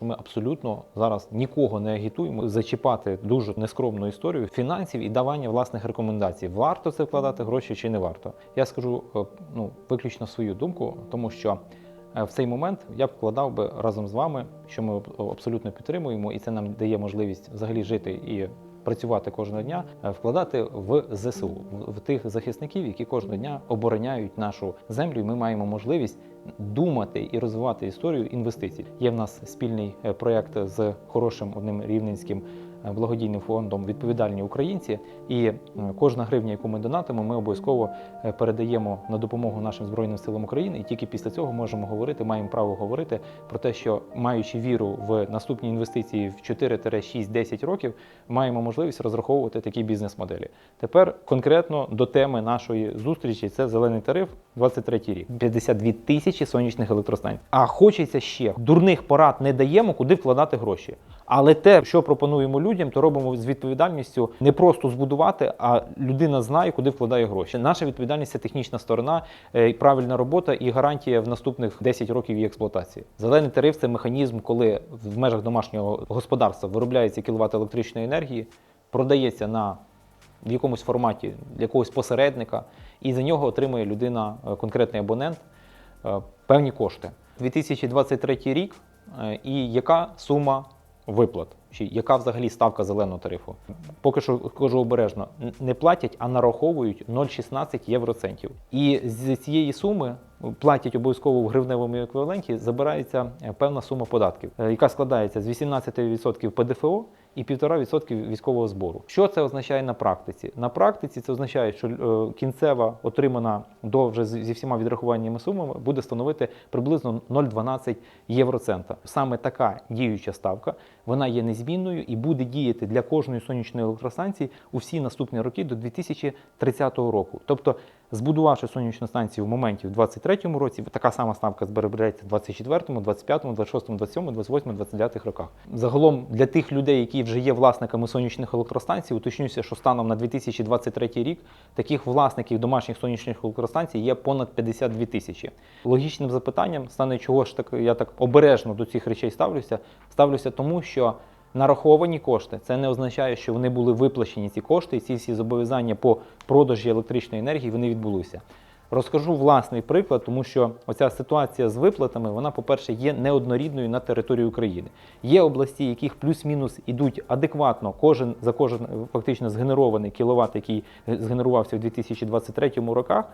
Ми абсолютно зараз нікого не агітуємо зачіпати дуже нескромну історію фінансів і давання власних рекомендацій. Варто це вкладати гроші чи не варто. Я скажу е, ну виключно свою думку, тому що е, в цей момент я б вкладав би разом з вами, що ми абсолютно підтримуємо, і це нам дає можливість взагалі жити і. Працювати кожного дня, е, вкладати в ЗСУ, в- тих захисників, які кожного дня обороняють нашу землю. Ми маємо можливість думати і розвивати історію інвестицій. Є в нас спільний проект проєкт з хорошим одним рівненським е, благодійним фондом Відповідальні українці. І е, кожна гривня, яку ми донатимо, ми обов'язково е, передаємо на допомогу нашим збройним силам України. І тільки після цього можемо говорити, маємо право говорити про те, що маючи віру в наступні інвестиції в 4-6-10 років, маємо можливість розраховувати такі бізнес-моделі. Тепер конкретно до теми нашої зустрічі це зелений тариф 23 рік. 52 тисячі сонячних електростанцій. А хочеться ще дурних порад не даємо, куди вкладати гроші. Але те, що пропонуємо людям, то робимо з відповідальністю не просто збудувати, а людина знає, куди вкладає гроші. Наша відповідальність це технічна сторона, е, правильна робота і гарантія в наступних 10 років її експлуатації. Зелений тариф це механізм, коли в межах домашнього господарства виробляється кіловат електричної енергії, продається на в якомусь форматі якогось посередника, і за нього отримує людина, е, конкретний абонент, е, певні кошти. 2023 рік і яка сума виплат? Чи яка взагалі ставка зеленого тарифу? Поки що кажу обережно, не платять, а нараховують 0,16 євроцентів. І з цієї суми платять обов'язково в гривневому еквіваленті, забирається е, певна сума податків, е, яка складається з 18% ПДФО і 1,5% військового збору. Що це означає на практиці? На практиці це означає, що е, кінцева отримана до вже зі всіма відрахуваннями сумами буде становити приблизно 0,12 євроцента. Саме така діюча ставка вона є незмінною і буде діяти для кожної сонячної електростанції у всі наступні роки до 2030 року. Тобто, збудувавши сонячну станцію в моменті в 2023 році, така сама ставка збережеться в 2024, 2025, 2026, 2027, 2028, 2029 роках. Загалом для тих людей, які вже є власниками сонячних електростанцій, уточнюся, що станом на 2023 рік таких власників домашніх сонячних електростанцій є понад 52 тисячі. Логічним запитанням стане, чого ж так я так обережно до цих речей ставлюся. Ставлюся тому, що нараховані кошти це не означає, що вони були виплачені ці кошти, і ці всі зобов'язання по продажі електричної енергії вони відбулися. Розкажу власний приклад, тому що оця ситуація з виплатами, вона, по-перше, є неоднорідною на території України. Є області, яких плюс-мінус ідуть адекватно кожен за кожен фактично згенерований кіловат, який згенерувався в 2023 роках.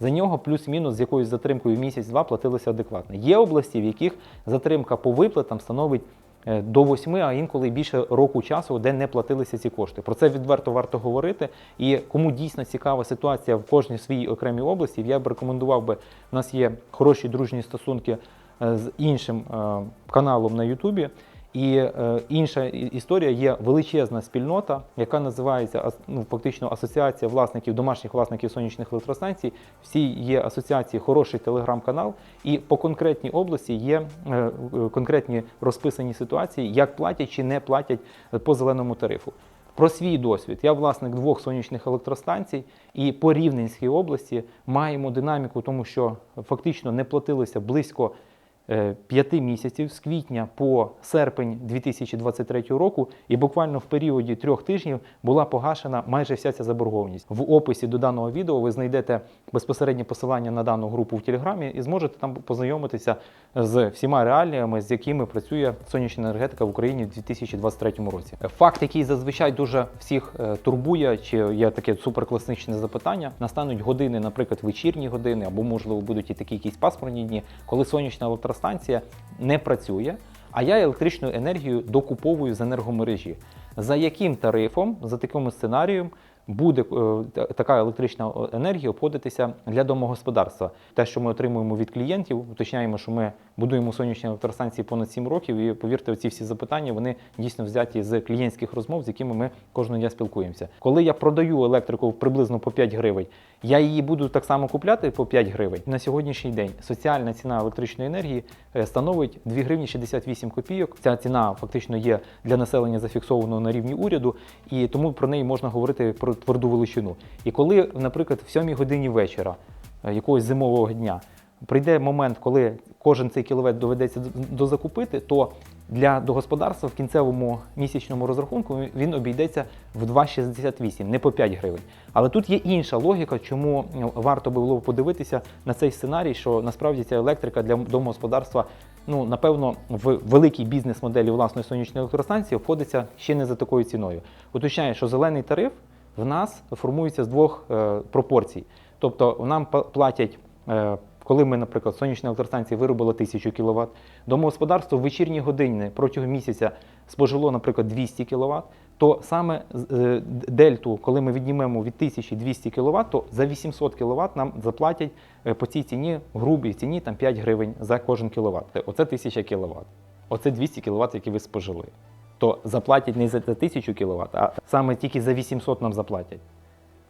За нього плюс-мінус з якоюсь затримкою місяць-два платилося адекватно. Є області, в яких затримка по виплатам становить до восьми, а інколи більше року часу, де не платилися ці кошти. Про це відверто варто говорити. І кому дійсно цікава ситуація в кожній своїй окремій області, я б рекомендував би. У нас є хороші дружні стосунки е, з іншим е, каналом на Ютубі. І е, інша історія є величезна спільнота, яка називається ну, фактично Асоціація власників домашніх власників сонячних електростанцій. Всі є асоціації, хороший телеграм-канал, і по конкретній області є е, конкретні розписані ситуації, як платять чи не платять по зеленому тарифу. Про свій досвід. Я власник двох сонячних електростанцій, і по Рівненській області маємо динаміку, тому що фактично не платилося близько п'яти місяців з квітня по серпень 2023 року, і буквально в періоді трьох тижнів була погашена майже вся ця заборгованість. В описі до даного відео ви знайдете безпосереднє посилання на дану групу в Телеграмі і зможете там познайомитися з всіма реаліями, з якими працює сонячна енергетика в Україні в 2023 році. Факт, який зазвичай дуже всіх е, турбує, чи є таке суперкласичне запитання, настануть години, наприклад, вечірні години, або можливо будуть і такі якісь пасмурні дні, коли сонячна електростанція не працює. А я електричну енергію докуповую з енергомережі. За яким тарифом, за таким сценарієм, буде е, така електрична енергія обходитися для домогосподарства? Те, що ми отримуємо від клієнтів, уточняємо, що ми будуємо сонячні електростанції понад 7 років, і повірте, ці всі запитання вони дійсно взяті з клієнтських розмов, з якими ми кожного дня спілкуємося. Коли я продаю електрику приблизно по 5 гривень, я її буду так само купляти по 5 гривень. На сьогоднішній день соціальна ціна електричної енергії е, становить 2 гривні 68 копійок. Ця ціна фактично є для населення зафіксовано на рівні уряду, і тому про неї можна говорити про тверду величину. І коли, наприклад, в 7 годині вечора е, якогось зимового дня прийде момент, коли кожен цей кіловат доведеться дозакупити, то для до господарства в кінцевому місячному розрахунку він обійдеться в 2,68, не по 5 гривень. Але тут є інша логіка, чому ну, варто було подивитися на цей сценарій, що насправді ця електрика для домогосподарства, ну напевно, в великій бізнес-моделі власної сонячної електростанції обходиться ще не за такою ціною. Уточняю, що зелений тариф в нас формується з двох е, пропорцій. Тобто нам платять. Е, коли ми, наприклад, сонячна електростанція виробила 1000 кВт, домогосподарство в вечірні години протягом місяця спожило, наприклад, 200 кВт, то саме е, дельту, коли ми віднімемо від 1200 кВт, то за 800 кВт нам заплатять е, по цій ціні, грубій ціні, там 5 гривень за кожен кВт. Оце 1000 кВт. Оце 200 кВт, які ви спожили. То заплатять не за 1000 кВт, а саме тільки за 800 нам заплатять.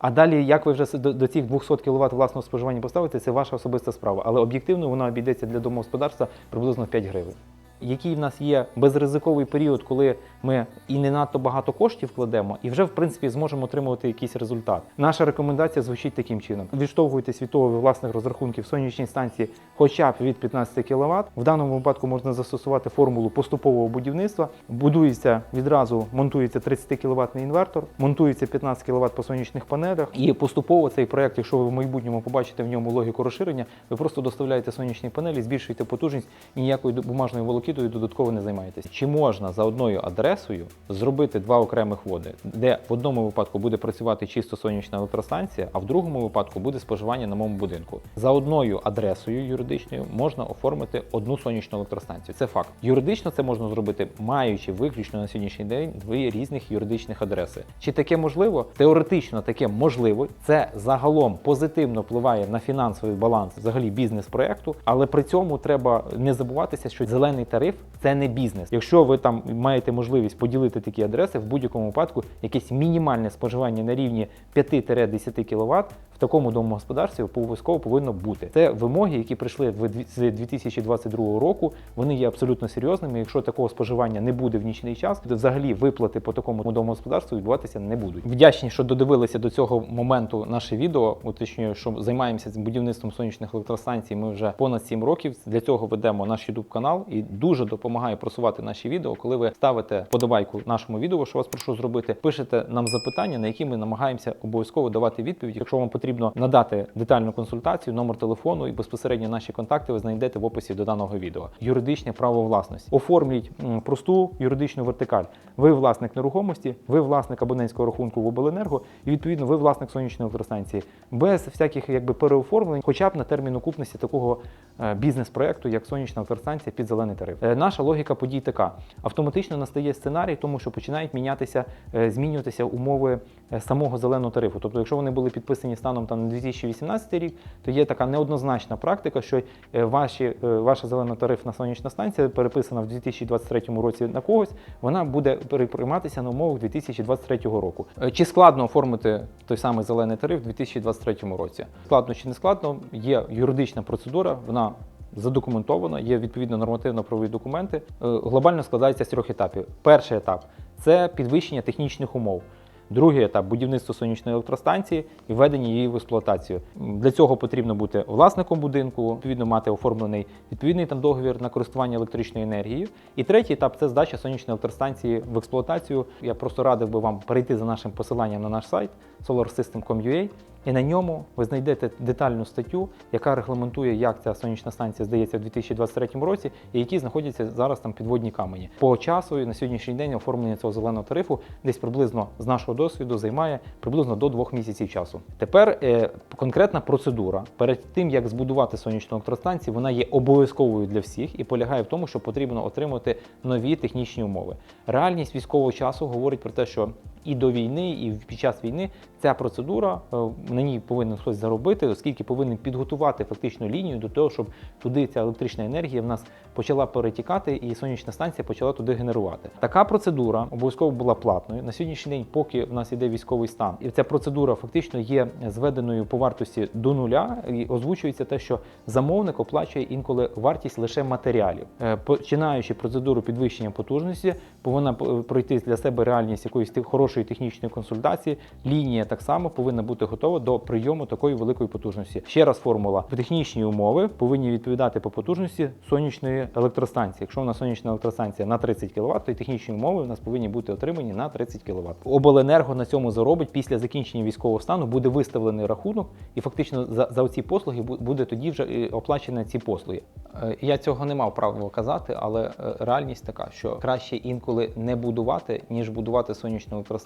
А далі, як ви вже до, до цих 200 кВт власного споживання поставите, це ваша особиста справа. Але об'єктивно вона обійдеться для домогосподарства приблизно в 5 гривень. Який в нас є безризиковий період, коли ми і не надто багато коштів вкладемо, і вже в принципі зможемо отримувати якийсь результат. Наша рекомендація звучить таким чином: відштовхуйтесь від власних розрахунків сонячній станції, хоча б від 15 кВт. В даному випадку можна застосувати формулу поступового будівництва. Будується відразу, монтується 30 кВт інвертор, монтується 15 кВт по сонячних панелях, і поступово цей проект, якщо ви в майбутньому побачите в ньому логіку розширення, ви просто доставляєте сонячні панелі, збільшуєте потужність і ніякою бумажною волокітою додатково не займаєтесь. Чи можна за одною адресою зробити два окремих води, де в одному випадку буде працювати чисто сонячна електростанція, а в другому випадку буде споживання на моєму будинку? За одною адресою юридичною можна оформити одну сонячну електростанцію. Це факт. Юридично це можна зробити, маючи виключно на сьогоднішній день дві різних юридичних адреси. Чи таке можливо? Теоретично таке можливо. Це загалом позитивно впливає на фінансовий баланс взагалі бізнес-проекту, але при цьому треба не забуватися, що зелений тариф це не бізнес. Якщо ви там маєте можливість поділити такі адреси, в будь-якому випадку якесь мінімальне споживання на рівні 5-10 кВт в такому домогосподарстві обов'язково повинно бути. Це вимоги, які прийшли з 2022 року. Вони є абсолютно серйозними. Якщо такого споживання не буде в нічний час, то взагалі виплати по такому домогосподарству відбуватися не будуть. Вдячні, що додивилися до цього моменту наше відео. Уточнюю, що займаємося будівництвом сонячних електростанцій. Ми вже понад 7 років. Для цього ведемо наш YouTube канал і дуже допомагає просувати наші відео. Коли ви ставите подобайку нашому відео, що вас прошу зробити, пишете нам запитання, на які ми намагаємося обов'язково давати відповідь. Якщо вам потрібно надати детальну консультацію, номер телефону і безпосередньо наші контакти ви знайдете в описі до даного відео. Юридичне право власності. Оформліть просту юридичну вертикаль. Ви власник нерухомості, ви власник абонентського рахунку в обленерго, і відповідно ви власник сонячної електростанції. Без всяких якби переоформлень, хоча б на термін окупності такого е, бізнес-проекту, як сонячна електростанція під зелений тариф. Е, Наша логіка подій така: автоматично настає сценарій, тому що починають мінятися, е, змінюватися умови е, самого зеленого тарифу. Тобто, якщо вони були підписані станом там на 2018 рік, то є така неоднозначна практика, що ваші, ваша зелена тарифна сонячна станція переписана в 2023 році на когось, вона буде переприйматися на умовах 2023 року. Чи складно оформити той самий зелений тариф в 2023 році? Складно чи не складно? Є юридична процедура, вона задокументована, є відповідно нормативно-правові документи. Е, Глобально складається з трьох етапів. Перший етап це підвищення технічних умов. Другий етап будівництво сонячної електростанції і введення її в експлуатацію. Для цього потрібно бути власником будинку, відповідно мати оформлений відповідний там договір на користування електричною енергією. І третій етап це здача сонячної електростанції в експлуатацію. Я просто радив би вам перейти за нашим посиланням на наш сайт solarsystem.com.ua і на ньому ви знайдете детальну статтю, яка регламентує, як ця сонячна станція здається в 2023 році, і які знаходяться зараз там підводні камені. По часу на сьогоднішній день оформлення цього зеленого тарифу десь приблизно з нашого досвіду займає приблизно до двох місяців часу. Тепер е, конкретна процедура перед тим, як збудувати сонячну електростанцію, вона є обов'язковою для всіх і полягає в тому, що потрібно отримати нові технічні умови. Реальність військового часу говорить про те, що і до війни, і під час війни ця процедура е, на ній повинен хтось заробити, оскільки повинен підготувати фактично лінію до того, щоб туди ця електрична енергія в нас почала перетікати, і сонячна станція почала туди генерувати. Така процедура обов'язково була платною. На сьогоднішній день, поки в нас іде військовий стан, і ця процедура фактично є зведеною по вартості до нуля, і озвучується те, що замовник оплачує інколи вартість лише матеріалів, Е, починаючи процедуру підвищення потужності, повинна пройти для себе реальність якоїсь тих- хорошої хорошої технічної консультації. Лінія так само повинна бути готова до прийому такої великої потужності. Ще раз формула: технічні умови повинні відповідати по потужності сонячної електростанції. Якщо у нас сонячна електростанція на 30 кВт, то і технічні умови у нас повинні бути отримані на 30 кВт. Обленерго на цьому заробить після закінчення військового стану буде виставлений рахунок, і фактично за, за ці послуги буде тоді вже оплачені ці послуги. Е, Я цього не мав права казати, але е, реальність така, що краще інколи не будувати, ніж будувати сонячну електростанцію,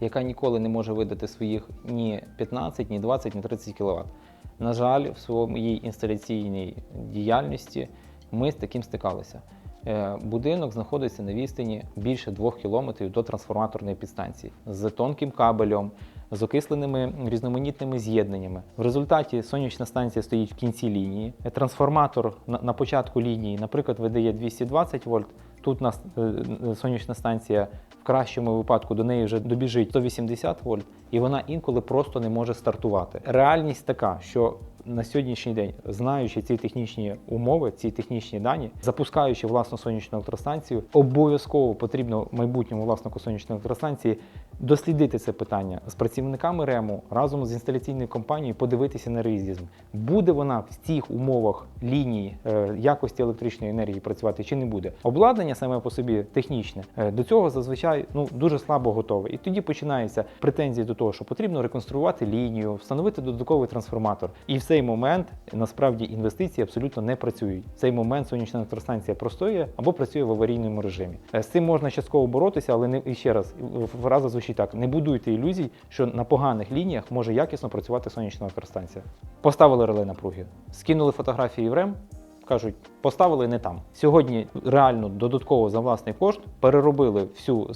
яка ніколи не може видати своїх ні 15, ні 20, ні 30 кВт. На жаль, в своїй інсталяційній діяльності ми з таким стикалися. Е, Будинок знаходиться на відстані більше двох кілометрів до трансформаторної підстанції з тонким кабелем, з окисленими різноманітними з'єднаннями. В результаті сонячна станція стоїть в кінці лінії. Трансформатор на початку лінії, наприклад, видає 220 вольт. Тут нас е, е, сонячна станція в кращому випадку до неї вже добіжить 180 вольт, і вона інколи просто не може стартувати. Реальність така, що на сьогоднішній день, знаючи ці технічні умови, ці технічні дані, запускаючи власну сонячну електростанцію, обов'язково потрібно майбутньому власнику сонячної електростанції дослідити це питання з працівниками РЕМу разом з інсталяційною компанією, подивитися на реалізм. Буде вона в цих умовах лінії е, якості електричної енергії працювати чи не буде. Обладнання саме по собі технічне е, до цього зазвичай ну дуже слабо готове. І тоді починаються претензії до того, що потрібно реконструювати лінію, встановити додатковий трансформатор. І в цей момент насправді інвестиції абсолютно не працюють. В цей момент сонячна електростанція простоює або працює в аварійному режимі. Е, З цим можна частково боротися, але не і ще раз фраза звучить так: не будуйте ілюзій, що на поганих лініях може якісно працювати сонячна електростанція. Поставили реле напруги, скинули фотографії в РЕМ. Кажуть, поставили не там. Сьогодні реально додатково за власний кошт переробили всю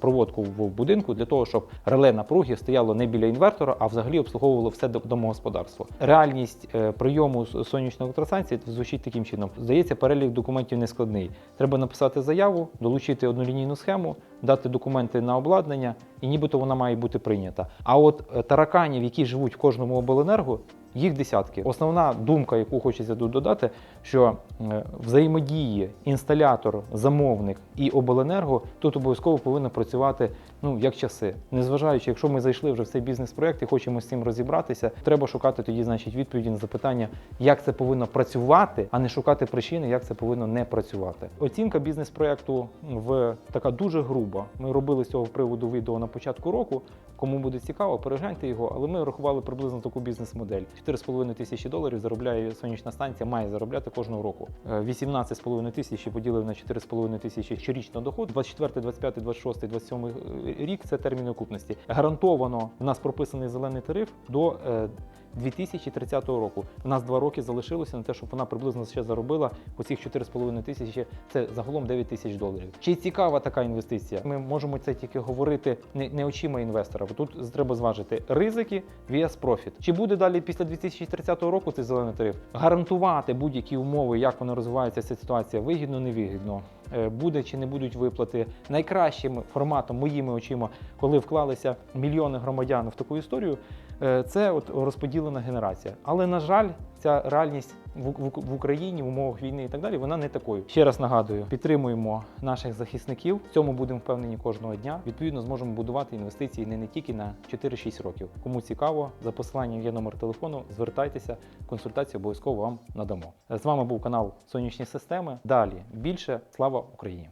проводку в будинку для того, щоб реле напруги стояло не біля інвертора, а взагалі обслуговувало все до- домогосподарство. Реальність е, прийому сонячної електростанції звучить таким чином. Здається, перелік документів не складний. Треба написати заяву, долучити однолінійну схему, дати документи на обладнання, і нібито вона має бути прийнята. А от е, тараканів, які живуть в кожному обленерго, їх десятки. Основна думка, яку хочеться тут додати, що е, взаємодії інсталятор, замовник і обленерго тут обов'язково повинно працювати ну як часи. Незважаючи, якщо ми зайшли вже в цей бізнес-проект і хочемо з цим розібратися, треба шукати тоді, значить, відповіді на запитання, як це повинно працювати, а не шукати причини, як це повинно не працювати. Оцінка бізнес-проекту в така дуже груба. Ми робили з цього приводу відео на початку року. Кому буде цікаво, перегляньте його, але ми рахували приблизно таку бізнес-модель. 4,5 тисячі доларів заробляє сонячна станція, має заробляти кожного року. Е, 18,5 тисячі поділив на 4,5 тисячі щорічно доход. 24, 25, 26, 27 рік це термін окупності. Гарантовано в нас прописаний зелений тариф до е, 2030 року. У нас два роки залишилося на те, щоб вона приблизно ще заробила оцих 4,5 тисячі. Це загалом 9 тисяч доларів. Чи цікава така інвестиція? Ми можемо це тільки говорити не, не очима інвестора. бо Тут треба зважити ризики vs профіт. Чи буде далі після 2030 року цей зелений тариф? Гарантувати будь-які умови, як воно розвивається ця ситуація, вигідно, невигідно. Е, Буде чи не будуть виплати найкращим форматом, моїми очима, коли вклалися мільйони громадян в таку історію. Е, Це от розподілена генерація. Але на жаль, ця реальність в, Україні в умовах війни і так далі, вона не такою. Ще раз нагадую, підтримуємо наших захисників. В цьому будемо впевнені кожного дня. Відповідно, зможемо будувати інвестиції не, не тільки на 4-6 років. Кому цікаво, за посиланням є номер телефону. Звертайтеся, консультацію обов'язково вам надамо. З вами був канал Сонячні системи. Далі більше слава Україні!